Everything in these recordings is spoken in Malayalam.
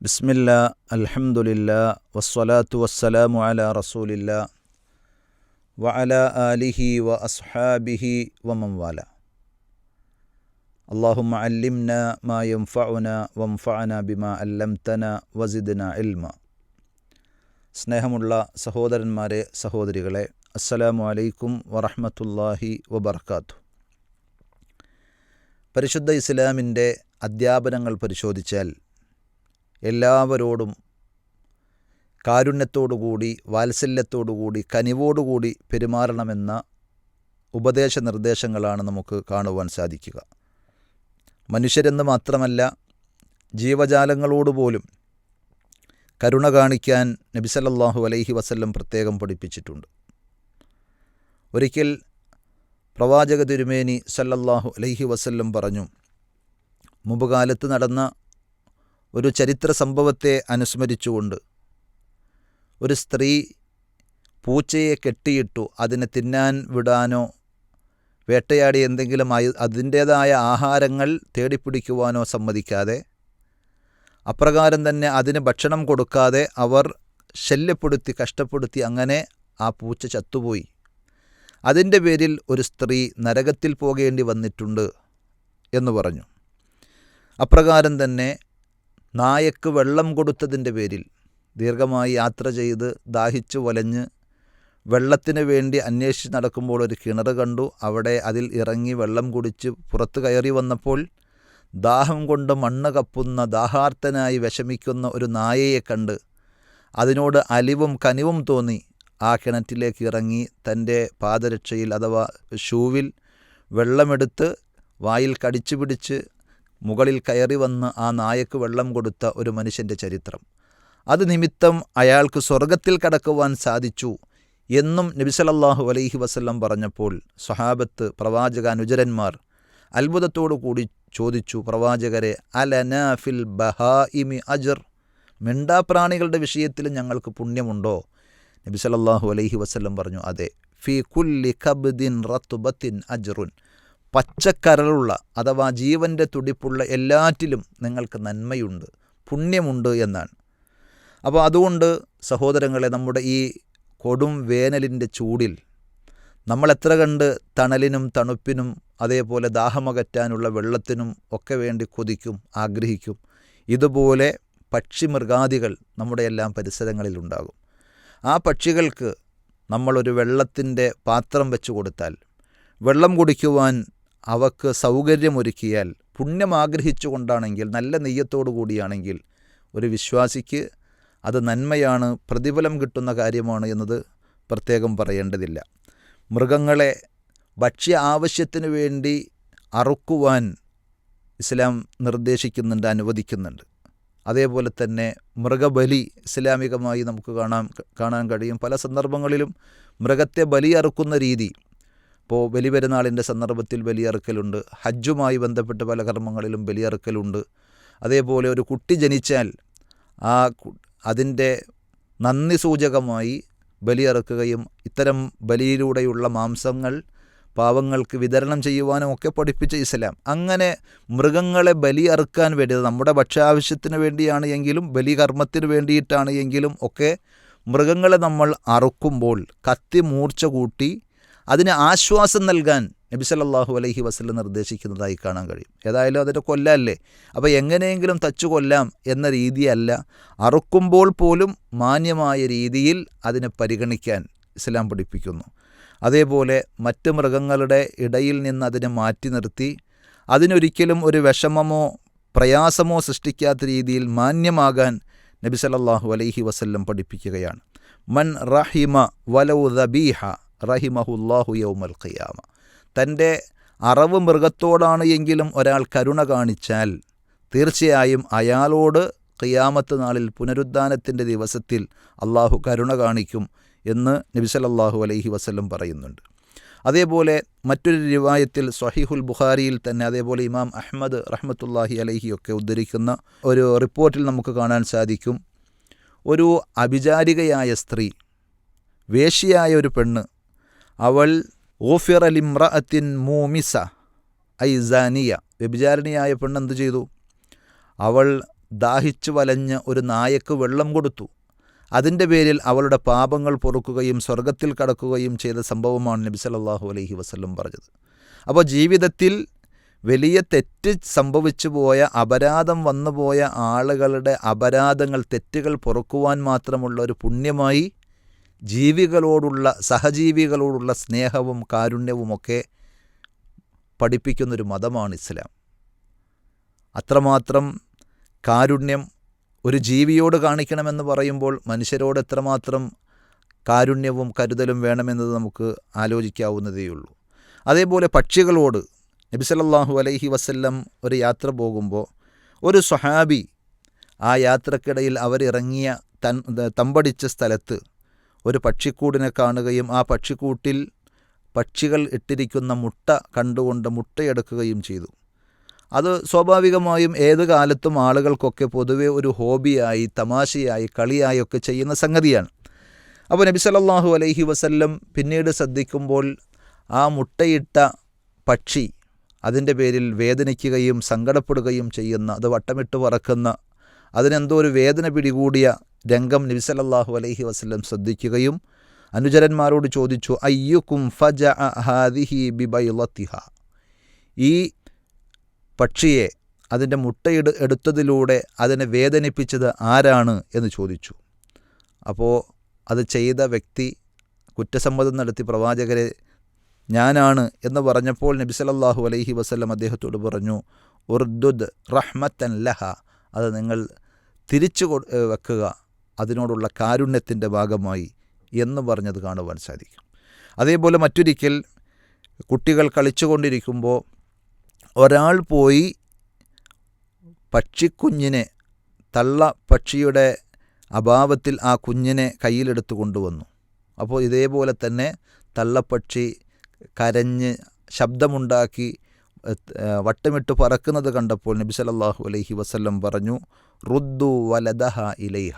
ബിസ്മില്ല അൽഹംദുലില്ല വസ്സലാത്തു വസ്സലാമു അല റസൂലില്ല വ അല ആലിഹി വ അസ്ഹാബിഹി വമംവാല അള്ളാഹുമ്മ അല്ലിംന മാ യംഫഉന വംഫഅന ബിമാ അല്ലംതന വസിദ്ന ഇൽമ. സ്നേഹമുള്ള സഹോദരന്മാരെ സഹോദരികളെ അസ്സലാമു അലൈക്കും വറഹ്മത്തുള്ളാഹി വബർക്കാത്തു പരിശുദ്ധ ഇസ്ലാമിന്റെ അധ്യാപനങ്ങൾ പരിശോധിച്ചാൽ എല്ലാവരോടും കാരുണ്യത്തോടുകൂടി വാത്സല്യത്തോടുകൂടി കനിവോടുകൂടി പെരുമാറണമെന്ന ഉപദേശ നിർദ്ദേശങ്ങളാണ് നമുക്ക് കാണുവാൻ സാധിക്കുക. മനുഷ്യരെന്ന് മാത്രമല്ല ജീവജാലങ്ങളോട് പോലും കരുണ കാണിക്കാൻ നബിസല്ലാഹു അലൈഹി വസല്ലം പ്രത്യേകം പഠിപ്പിച്ചിട്ടുണ്ട്. ഒരിക്കൽ പ്രവാചക തിരുമേനി സല്ലല്ലാഹു അലൈഹി വസല്ലം പറഞ്ഞു മുമ്പ് കാലത്ത് നടന്ന ഒരു ചരിത്ര സംഭവത്തെ അനുസ്മരിച്ചുകൊണ്ട് ഒരു സ്ത്രീ പൂച്ചയെ കെട്ടിയിട്ടു അതിനെ തിന്നാൻ വിടാനോ വേട്ടയാടി എന്തെങ്കിലും അതിന്റേതായ ആഹാരങ്ങൾ തേടിപ്പിടിക്കുവാനോ സമ്മതിക്കാതെ അപ്രകാരം തന്നെ അതിന് ഭക്ഷണം കൊടുക്കാതെ അവർ ശല്യപ്പെടുത്തി കഷ്ടപ്പെടുത്തി അങ്ങനെ ആ പൂച്ച ചത്തുപോയി. അതിന്റെ പേരിൽ ഒരു സ്ത്രീ നരകത്തിൽ പോകേണ്ടി വന്നിട്ടുണ്ട് എന്ന് പറഞ്ഞു. അപ്രകാരം തന്നെ നായക്ക് വെള്ളം കൊടുത്തതിന്റെ പേരിൽ ദീർഘമായി യാത്ര ചെയ്ത് ദാഹിച്ചു വലഞ്ഞ് വെള്ളത്തിന് വേണ്ടി അന്വേഷിച്ച് നടക്കുമ്പോൾ ഒരു കിണർ കണ്ടു. അവിടെ അതിൽ ഇറങ്ങി വെള്ളം കുടിച്ച് പുറത്ത് കയറി വന്നപ്പോൾ ദാഹം കൊണ്ട് മണ്ണ് കപ്പുന്ന ദാഹാർത്തനായി വിഷമിക്കുന്ന ഒരു നായയെ കണ്ട് അതിനോട് അലിവും കനിവും തോന്നി. ആ കിണറ്റിലേക്ക് ഇറങ്ങി തന്റെ പാദരക്ഷയിൽ അഥവാ ഷൂവിൽ വെള്ളമെടുത്ത് വായിൽ കടിച്ചു പിടിച്ച് മുകളിൽ കയറി വന്ന് ആ നായക്ക് വെള്ളം കൊടുത്ത ഒരു മനുഷ്യന്റെ ചരിത്രം. അത് നിമിത്തം അയാൾക്ക് സ്വർഗത്തിൽ കടക്കുവാൻ സാധിച്ചു എന്നും നബിസലല്ലാഹു അലൈഹി വസല്ലം പറഞ്ഞപ്പോൾ സ്വഹാബത്ത് പ്രവാചക അനുചരന്മാർ അത്ഭുതത്തോടു കൂടി ചോദിച്ചു പ്രവാചകരെ അലനാഫിൽ ബഹാഇമി അജർ? മിണ്ടാപ്രാണികളുടെ വിഷയത്തിൽ ഞങ്ങൾക്ക് പുണ്യമുണ്ടോ? നബിസലല്ലാഹു അലൈഹി വസല്ലം പറഞ്ഞു അതെ. ഫി കുല്ലി കബ്ദിൻ റത്തുബത്തിൻ അജ്റുൻ. പച്ചക്കരളുള്ള അഥവാ ജീവന്റെ തുടിപ്പുള്ള എല്ലാറ്റിലും നിങ്ങൾക്ക് നന്മയുണ്ട് പുണ്യമുണ്ട് എന്നാണ്. അപ്പോൾ അതുകൊണ്ട് സഹോദരങ്ങളെ നമ്മുടെ ഈ കൊടും വേനലിന്റെ ചൂടിൽ നമ്മൾ എത്ര കണ്ട് തണലിനും തണുപ്പിനും അതേപോലെ ദാഹമകറ്റാനുള്ള വെള്ളത്തിനും ഒക്കെ വേണ്ടി കൊതിക്കും ആഗ്രഹിക്കും ഇതുപോലെ പക്ഷി മൃഗാദികൾ നമ്മുടെ എല്ലാം പരിസരങ്ങളിലുണ്ടാകും ആ പക്ഷികൾക്ക് നമ്മളൊരു വെള്ളത്തിന്റെ പാത്രം വെച്ച് കൊടുത്താൽ വെള്ളം കുടിക്കുവാൻ അവക്ക് സൗകര്യമൊരുക്കിയാൽ പുണ്യം ആഗ്രഹിച്ചുകൊണ്ടാണെങ്കിൽ നല്ല നെയ്യത്തോടു കൂടിയാണെങ്കിൽ ഒരു വിശ്വാസിക്ക് അത് നന്മയാണ് പ്രതിഫലം കിട്ടുന്ന കാര്യമാണ് എന്നത് പ്രത്യേകം പറയേണ്ടതില്ല. മൃഗങ്ങളെ ഭക്ഷ്യ ആവശ്യത്തിന് വേണ്ടി അറുക്കുവാൻ ഇസ്ലാം നിർദ്ദേശിക്കുന്നുണ്ട് അനുവദിക്കുന്നുണ്ട്. അതേപോലെ തന്നെ മൃഗബലി ഇസ്ലാമികമായി നമുക്ക് കാണാൻ കാണാൻ കഴിയും. പല സന്ദർഭങ്ങളിലും മൃഗത്തെ ബലി ബലിയറുക്കുന്ന രീതി ഇപ്പോൾ ബലിപെരുന്നാളിന്റെ സന്ദർഭത്തിൽ ബലിയറുക്കലുണ്ട്. ഹജ്ജുമായി ബന്ധപ്പെട്ട് പല കർമ്മങ്ങളിലും ബലിയറുക്കലുണ്ട്. അതേപോലെ ഒരു കുട്ടി ജനിച്ചാൽ ആ അതിന്റെ നന്ദി സൂചകമായി ബലിയറുക്കുകയും ഇത്തരം ബലിയിലൂടെയുള്ള മാംസങ്ങൾ പാവങ്ങൾക്ക് വിതരണം ചെയ്യുവാനും ഒക്കെ പഠിപ്പിച്ച ഇസ്ലാം. അങ്ങനെ മൃഗങ്ങളെ ബലി അറുക്കാൻ വേണ്ടി നമ്മുടെ ഭക്ഷ്യാവശ്യത്തിന് വേണ്ടിയാണ് എങ്കിലും ബലികർമ്മത്തിന് വേണ്ടിയിട്ടാണ് എങ്കിലും ഒക്കെ മൃഗങ്ങളെ നമ്മൾ അറുക്കുമ്പോൾ കത്തി മൂർച്ച കൂട്ടി അതിന് ആശ്വാസം നൽകാൻ നബി സല്ലാഹു അലൈഹി വസല്ലം നിർദ്ദേശിക്കുന്നതായി കാണാൻ കഴിയും. ഏതായാലും അതിന്റെ കൊല്ലല്ലേ? അപ്പോൾ എങ്ങനെയെങ്കിലും തച്ചു കൊല്ലാം എന്ന രീതിയല്ല. അറുക്കുമ്പോൾ പോലും മാന്യമായ രീതിയിൽ അതിനെ പരിഗണിക്കാൻ ഇസ്ലാം പഠിപ്പിക്കുന്നു. അതേപോലെ മറ്റ് മൃഗങ്ങളുടെ ഇടയിൽ നിന്ന് അതിനെ മാറ്റി നിർത്തി. അതിനൊരിക്കലും ഒരു വിഷമമോ പ്രയാസമോ സൃഷ്ടിക്കാത്ത രീതിയിൽ മാന്യമാകാൻ നബി സല്ലല്ലാഹു അലൈഹി വസല്ലം പഠിപ്പിക്കുകയാണ്. മൻ റഹിമ വലൗ ദബീഹ റഹിമഹുല്ലാഹു യൗമൽ ഖിയാമ. തന്റെ അറവ് മൃഗത്തോടാണ് എങ്കിലും ഒരാൾ കരുണ കാണിച്ചാൽ തീർച്ചയായും അയാളോട് ഖിയാമത്ത് നാളിൽ പുനരുദ്ധാനത്തിന്റെ ദിവസത്തിൽ അള്ളാഹു കരുണ കാണിക്കും എന്ന് നബിസലല്ലാഹു അലൈഹി വസല്ലം പറയുന്നുണ്ട്. അതേപോലെ മറ്റൊരു രൂപായത്തിൽ സ്വഹീഹുൽ ബുഖാരിയിൽ തന്നെ അതേപോലെ ഇമാം അഹമ്മദ് റഹ്മത്തുല്ലാഹി ഒക്കെ ഉദ്ധരിക്കുന്ന ഒരു റിപ്പോർട്ടിൽ നമുക്ക് കാണാൻ സാധിക്കും. ഒരു അഭിചാരികയായ സ്ത്രീ വേശ്യയായ ഒരു പെണ്ണ് അവൾ ഓഫിർ അലിമ്രഅത്തിൻ മൂമിസ ഐസാനിയ വ്യഭിചാരിണിയായ പെണ്ണെന്ത് ചെയ്തു? അവൾ ദാഹിച്ചു വലഞ്ഞ് ഒരു നായക്ക് വെള്ളം കൊടുത്തു. അതിന്റെ പേരിൽ അവളുടെ പാപങ്ങൾ പൊറുക്കുകയും സ്വർഗത്തിൽ കടക്കുകയും ചെയ്ത സംഭവമാണ് നബി സല്ലല്ലാഹു അലൈഹി വസല്ലം പറഞ്ഞത്. അപ്പോൾ ജീവിതത്തിൽ വലിയ തെറ്റ് സംഭവിച്ചു പോയ അപരാധം വന്നുപോയ ആളുകളുടെ അപരാധങ്ങൾ തെറ്റുകൾ പൊറുക്കുവാൻ മാത്രമുള്ള ഒരു പുണ്യമായി ജീവികളോടുള്ള സഹജീവികളോടുള്ള സ്നേഹവും കാരുണ്യവുമൊക്കെ പഠിപ്പിക്കുന്നൊരു മതമാണ് ഇസ്ലാം. അത്രമാത്രം കാരുണ്യം ഒരു ജീവിയോട് കാണിക്കണമെന്ന് പറയുമ്പോൾ മനുഷ്യരോട് എത്രമാത്രം കാരുണ്യവും കരുതലും വേണമെന്നത് നമുക്ക് ആലോചിക്കാവുന്നതേയുള്ളൂ അതേപോലെ പക്ഷികളോട് നബി സല്ലല്ലാഹു അലൈഹി വസ്ല്ലം ഒരു യാത്ര പോകുമ്പോൾ ഒരു സ്വഹാബി ആ യാത്രക്കിടയിൽ അവരിറങ്ങിയ തൻ തമ്പടിച്ച സ്ഥലത്ത് ഒരു പക്ഷിക്കൂടിനെ കാണുകയും ആ പക്ഷിക്കൂട്ടിൽ പക്ഷികൾ ഇട്ടിരിക്കുന്ന മുട്ട കണ്ടുകൊണ്ട് മുട്ടയെടുക്കുകയും ചെയ്തു. അത് സ്വാഭാവികമായും ഏത് കാലത്തും ആളുകൾക്കൊക്കെ പൊതുവെ ഒരു ഹോബിയായി തമാശയായി കളിയായി ഒക്കെ ചെയ്യുന്ന സംഗതിയാണ്. അപ്പോൾ നബി സല്ലല്ലാഹു അലൈഹി വസല്ലം പിന്നീട് ശ്രദ്ധിക്കുമ്പോൾ ആ മുട്ടയിട്ട പക്ഷി അതിന്റെ പേരിൽ വേദനിക്കുകയും സങ്കടപ്പെടുകയും ചെയ്യുന്ന അത് വട്ടമിട്ട് പറക്കുന്ന അതിനെന്തോ ഒരു വേദന പിടികൂടിയ രംഗം നബി സല്ലല്ലാഹു അലൈഹി വസല്ലം ശ്രദ്ധിക്കുകയും അനുചരന്മാരോട് ചോദിച്ചു അയ്യുക്കും ഫജ ഹാദിഹി ബിബൈലത്തിഹ? ഈ പക്ഷിയെ അതിന്റെ മുട്ടയിട് എടുത്തതിലൂടെ അതിനെ വേദനിപ്പിച്ചത് ആരാണ് എന്ന് ചോദിച്ചു. അപ്പോൾ അത് ചെയ്ത വ്യക്തി കുറ്റസമ്മതം നടത്തി പ്രവാചകരെ ഞാനാണ് എന്ന് പറഞ്ഞപ്പോൾ നബി സല്ലല്ലാഹു അലൈഹി വസ്ലം അദ്ദേഹത്തോട് പറഞ്ഞു ഉർദുദ് റഹ്മത്തൻ ലഹ. അത് നിങ്ങൾ തിരിച്ചു വെക്കുക. അതിനോടുള്ള കാരുണ്യത്തിന്റെ ഭാഗമായി എന്ന് പറഞ്ഞത് കാണുവാൻ സാധിക്കും. അതേപോലെ മറ്റൊരിക്കൽ കുട്ടികൾ കളിച്ചുകൊണ്ടിരിക്കുമ്പോൾ ഒരാൾ പോയി പക്ഷിക്കുഞ്ഞിനെ തള്ള പക്ഷിയുടെ അഭാവത്തിൽ ആ കുഞ്ഞിനെ കയ്യിലെടുത്ത് കൊണ്ടുവന്നു. അപ്പോൾ ഇതേപോലെ തന്നെ തള്ളപ്പക്ഷി കരഞ്ഞ് ശബ്ദമുണ്ടാക്കി വട്ടമിട്ട് പറക്കുന്നത് കണ്ടപ്പോൾ നബി സലല്ലാഹു അലൈഹി വസല്ലം പറഞ്ഞു റുദ്ദു വലദഹ ഇലൈഹ.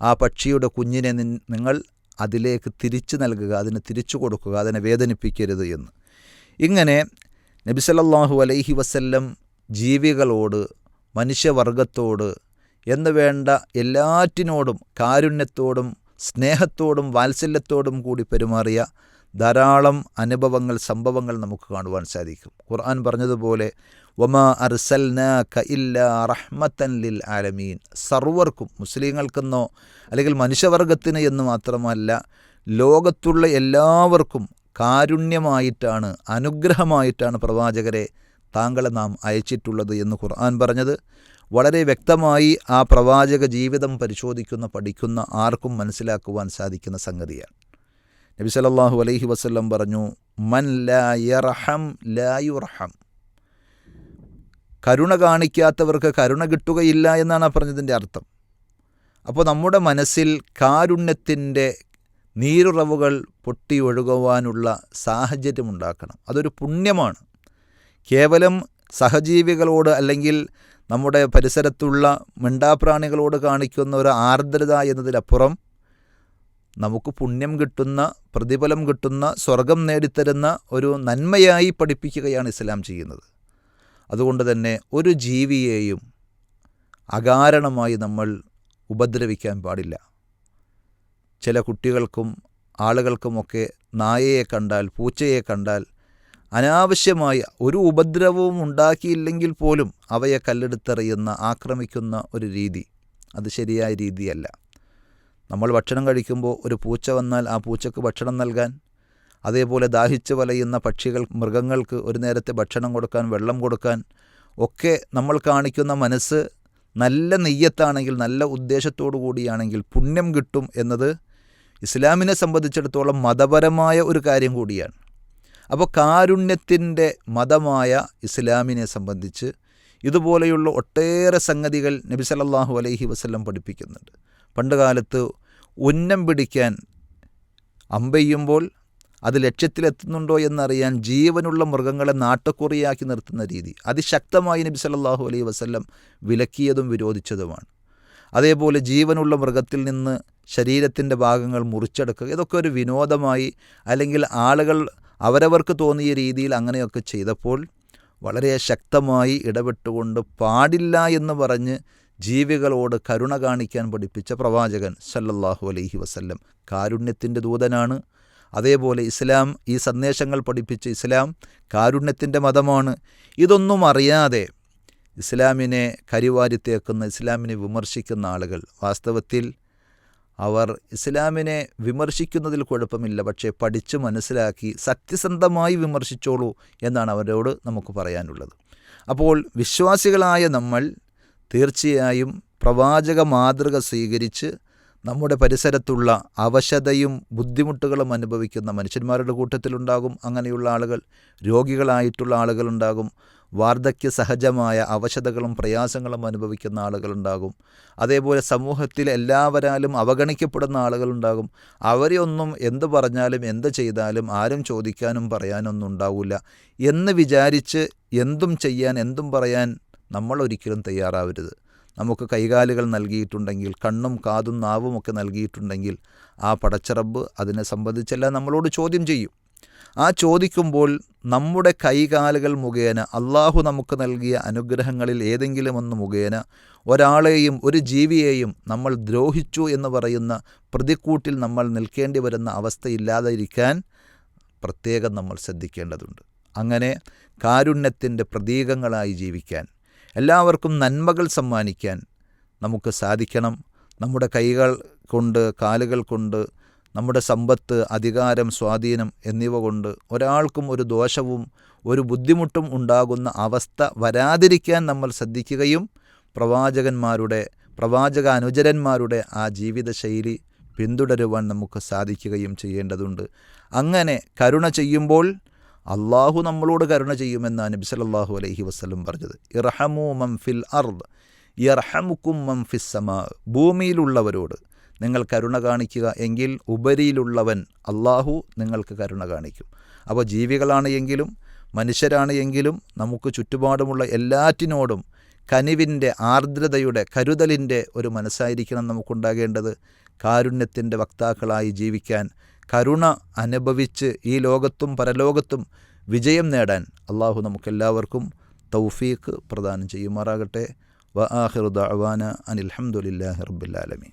ആ പക്ഷിയുടെ കുഞ്ഞിനെ നിങ്ങൾ അതിലേക്ക് തിരിച്ചു നൽകുക അതിന് തിരിച്ചു കൊടുക്കുക അതിനെ വേദനിപ്പിക്കരുത് എന്ന്. ഇങ്ങനെ നബി സലല്ലാഹു അലൈഹി വസല്ലം ജീവികളോട് മനുഷ്യവർഗത്തോട് എന്ന് വേണ്ട എല്ലാറ്റിനോടും കാരുണ്യത്തോടും സ്നേഹത്തോടും വാത്സല്യത്തോടും കൂടി പെരുമാറിയ ധാരാളം അനുഭവങ്ങൾ സംഭവങ്ങൾ നമുക്ക് കാണുവാൻ സാധിക്കും. ഖുർആൻ പറഞ്ഞതുപോലെ വമാ അർസൽനാക ഇല്ലാ റഹ്മത്തൻ ലിൽ ആലമീൻ. സർവർക്കും മുസ്ലിങ്ങൾക്കെന്നോ അല്ലെങ്കിൽ മനുഷ്യവർഗത്തിന് എന്ന് മാത്രമല്ല ലോകത്തുള്ള എല്ലാവർക്കും കാരുണ്യമായിട്ടാണ് അനുഗ്രഹമായിട്ടാണ് പ്രവാചകരെ താങ്കളെ നാം അയച്ചിട്ടുള്ളത് എന്ന് ഖുർആൻ പറഞ്ഞത്. വളരെ വ്യക്തമായി ആ പ്രവാചക ജീവിതം പരിശോധിക്കുന്ന പഠിക്കുന്ന ആർക്കും മനസ്സിലാക്കുവാൻ സാധിക്കുന്ന സംഗതിയാണ്. നബി സല്ലല്ലാഹു അലൈഹി വസല്ലം പറഞ്ഞു മൻ ലാ യർഹം ലാ യുർഹം. കരുണ കാണിക്കാത്തവർക്ക് കരുണ കിട്ടുകയില്ല എന്നാണ് ആ പറഞ്ഞതിന്റെ അർത്ഥം. അപ്പോൾ നമ്മുടെ മനസ്സിൽ കാരുണ്യത്തിന്റെ നീരുറവുകൾ പൊട്ടി ഒഴുകുവാനുള്ള സാഹചര്യമുണ്ടാക്കണം അതൊരു പുണ്യമാണ്. കേവലം സഹജീവികളോട് അല്ലെങ്കിൽ നമ്മുടെ പരിസരത്തുള്ള മിണ്ടാപ്രാണികളോട് കാണിക്കുന്ന ഒരു ആർദ്രത എന്നതിലപ്പുറം നമുക്ക് പുണ്യം കിട്ടുന്ന പ്രതിഫലം കിട്ടുന്ന സ്വർഗം നേടിത്തരുന്ന ഒരു നന്മയായി പഠിപ്പിക്കുകയാണ് ഇസ്ലാം ചെയ്യുന്നത്. അതുകൊണ്ട് തന്നെ ഒരു ജീവിയെയും അകാരണമായി നമ്മൾ ഉപദ്രവിക്കാൻ പാടില്ല. ചില കുട്ടികൾക്കും ആളുകൾക്കുമൊക്കെ നായയെ കണ്ടാൽ പൂച്ചയെ കണ്ടാൽ അനാവശ്യമായ ഒരു ഉപദ്രവവും ഉണ്ടാക്കിയില്ലെങ്കിൽ പോലും അവയെ കല്ലെടുത്തെറിയുന്ന ആക്രമിക്കുന്ന ഒരു രീതി. അത് ശരിയായ രീതിയല്ല. നമ്മൾ ഭക്ഷണം കഴിക്കുമ്പോൾ ഒരു പൂച്ച വന്നാൽ ആ പൂച്ചക്ക് ഭക്ഷണം നൽകാൻ. അതേപോലെ ദാഹിച്ചു വലയുന്ന പക്ഷികൾ മൃഗങ്ങൾക്ക് ഒരു നേരത്തെ ഭക്ഷണം കൊടുക്കാൻ വെള്ളം കൊടുക്കാൻ. ഒക്കെ നമ്മൾ കാണിക്കുന്ന മനസ്സ് നല്ല നെയ്യത്താണെങ്കിൽ നല്ല ഉദ്ദേശത്തോടു കൂടിയാണെങ്കിൽ പുണ്യം കിട്ടും എന്നത് ഇസ്ലാമിനെ സംബന്ധിച്ചിടത്തോളം മതപരമായ ഒരു കാര്യം കൂടിയാണ്. അപ്പോൾ കാരുണ്യത്തിന്റെ മതമായ ഇസ്ലാമിനെ സംബന്ധിച്ച് ഇതുപോലെയുള്ള ഒട്ടേറെ സംഗതികൾ നബി സല്ലല്ലാഹു അലൈഹി വസല്ലം പഠിപ്പിക്കുന്നുണ്ട്. പണ്ട് കാലത്ത് ഉന്നം പിടിക്കാൻ അമ്പെയ്യുമ്പോൾ അത് ലക്ഷ്യത്തിലെത്തുന്നുണ്ടോ എന്നറിയാൻ ജീവനുള്ള മൃഗങ്ങളെ നാട്ടുകുറിയാക്കി നിർത്തുന്ന രീതി. അതിശക്തമായി നബി സല്ലല്ലാഹു അലൈഹി വസ്ല്ലം വിലക്കിയതും വിരോധിച്ചതുമാണ്. അതേപോലെ ജീവനുള്ള മൃഗത്തിൽ നിന്ന് ശരീരത്തിന്റെ ഭാഗങ്ങൾ മുറിച്ചെടുക്കുക ഇതൊക്കെ ഒരു വിനോദമായി അല്ലെങ്കിൽ ആളുകൾ അവരവർക്ക് തോന്നിയ രീതിയിൽ അങ്ങനെയൊക്കെ ചെയ്തപ്പോൾ വളരെ ശക്തമായി ഇടപെട്ടുകൊണ്ട് പാടില്ല എന്ന് പറഞ്ഞ് ജീവികളോട് കരുണ കാണിക്കാൻ പഠിപ്പിച്ച പ്രവാചകൻ സല്ലല്ലാഹു അലൈഹി വസല്ലം. കാരുണ്യത്തിന്റെ ദൂതനാണ്. അതേപോലെ ഇസ്ലാം ഈ സന്ദേശങ്ങൾ പഠിപ്പിച്ച ഇസ്ലാം കാരുണ്യത്തിന്റെ മതമാണ്. ഇതൊന്നും അറിയാതെ ഇസ്ലാമിനെ കരിവാരിത്തേക്കുന്ന ഇസ്ലാമിനെ വിമർശിക്കുന്ന ആളുകൾ വാസ്തവത്തിൽ അവർ ഇസ്ലാമിനെ വിമർശിക്കുന്നതിൽ കുഴപ്പമില്ല. പക്ഷേ പഠിച്ച് മനസ്സിലാക്കി സത്യസന്ധമായി വിമർശിച്ചോളൂ എന്നാണ് അവരോട് നമുക്ക് പറയാനുള്ളത്. അപ്പോൾ വിശ്വാസികളായ നമ്മൾ തീർച്ചയായും പ്രവാചക മാതൃക സ്വീകരിച്ച് നമ്മുടെ പരിസരത്തുള്ള അവശതയും ബുദ്ധിമുട്ടുകളും അനുഭവിക്കുന്ന മനുഷ്യന്മാരുടെ കൂട്ടത്തിലുണ്ടാകും. അങ്ങനെയുള്ള ആളുകൾ രോഗികളായിട്ടുള്ള ആളുകളുണ്ടാകും. വാർദ്ധക്യ സഹജമായ അവശതകളും പ്രയാസങ്ങളും അനുഭവിക്കുന്ന ആളുകളുണ്ടാകും. അതേപോലെ സമൂഹത്തിൽ എല്ലാവരാലും അവഗണിക്കപ്പെടുന്ന ആളുകളുണ്ടാകും. അവരെ ഒന്നും എന്ത് പറഞ്ഞാലും എന്ത് ചെയ്താലും ആരും ചോദിക്കാനും പറയാനൊന്നും ഉണ്ടാവില്ല. എന്ന് വിചാരിച്ച് എന്തും ചെയ്യാൻ എന്തും പറയാൻ നമ്മൾ ഒരിക്കലും തയ്യാറാവരുത്. നമുക്ക് കൈകാലുകൾ നൽകിയിട്ടുണ്ടെങ്കിൽ കണ്ണും കാതും നാവും ഒക്കെ നൽകിയിട്ടുണ്ടെങ്കിൽ ആ പടച്ചറബ് അതിനെ സംബന്ധിച്ചെല്ലാം നമ്മളോട് ചോദ്യം ചെയ്യും. ആ ചോദിക്കുമ്പോൾ നമ്മുടെ കൈകാലുകൾ മുഖേന അള്ളാഹു നമുക്ക് നൽകിയ അനുഗ്രഹങ്ങളിൽ ഏതെങ്കിലും ഒന്ന് മുഖേന ഒരാളെയും ഒരു ജീവിയെയും നമ്മൾ ദ്രോഹിച്ചു എന്ന് പറയുന്ന പ്രതിക്കൂട്ടിൽ നമ്മൾ നിൽക്കേണ്ടി വരുന്ന അവസ്ഥയില്ലാതിരിക്കാൻ പ്രത്യേകം നമ്മൾ ശ്രദ്ധിക്കേണ്ടതുണ്ട്. അങ്ങനെ കാരുണ്യത്തിന്റെ പ്രതീകങ്ങളായി ജീവിക്കാൻ എല്ലാവർക്കും നന്മകൾ സമ്മാനിക്കാൻ നമുക്ക് സാധിക്കണം. നമ്മുടെ കൈകൾ കൊണ്ട് കാലുകൾ കൊണ്ട് നമ്മുടെ സമ്പത്ത് അധികാരം സ്വാധീനം എന്നിവ കൊണ്ട് ഒരാൾക്കും ഒരു ദോഷവും ഒരു ബുദ്ധിമുട്ടും ഉണ്ടാകുന്ന അവസ്ഥ വരാതിരിക്കാൻ നമ്മൾ ശ്രദ്ധിക്കുകയും പ്രവാചകന്മാരുടെ പ്രവാചക അനുചരന്മാരുടെ ആ ജീവിതശൈലി പിന്തുടരുവാൻ നമുക്ക് സാധിക്കുകയും ചെയ്യേണ്ടതുണ്ട്. അങ്ങനെ കരുണ ചെയ്യുമ്പോൾ അള്ളാഹു നമ്മളോട് കരുണ ചെയ്യുമെന്ന് നബി സല്ലല്ലാഹു അലൈഹി വസ്ലം പറഞ്ഞത്. ഇർഹമു മം ഫിൽ അർദ് ഇർഹമുക്കും മം ഫിസ്സമാ ഭൂമിയിലുള്ളവരോട് നിങ്ങൾ കരുണ കാണിക്കുക എങ്കിൽ ഉപരിയിലുള്ളവൻ അള്ളാഹു നിങ്ങൾക്ക് കരുണ കാണിക്കും. അപ്പോൾ ജീവികളാണ് എങ്കിലും മനുഷ്യരാണ് എങ്കിലും നമുക്ക് ചുറ്റുപാടുമുള്ള എല്ലാറ്റിനോടും കനിവിന്റെ ആർദ്രതയുടെ കരുതലിന്റെ ഒരു മനസ്സായിരിക്കണം നമുക്കുണ്ടാകേണ്ടത്. കാരുണ്യത്തിന്റെ വക്താക്കളായി ജീവിക്കാൻ കരുണ അനുഭവിച്ച് ഈ ലോകത്തും പരലോകത്തും വിജയം നേടാൻ അള്ളാഹു നമുക്കെല്ലാവർക്കും തൗഫീഖ് പ്രദാനം ചെയ്യുമാറാകട്ടെ. വ ആഹിറു ദഅവാന അനിൽഹമുല്ലാഹി റബ്ബിൽ ആലമീൻ.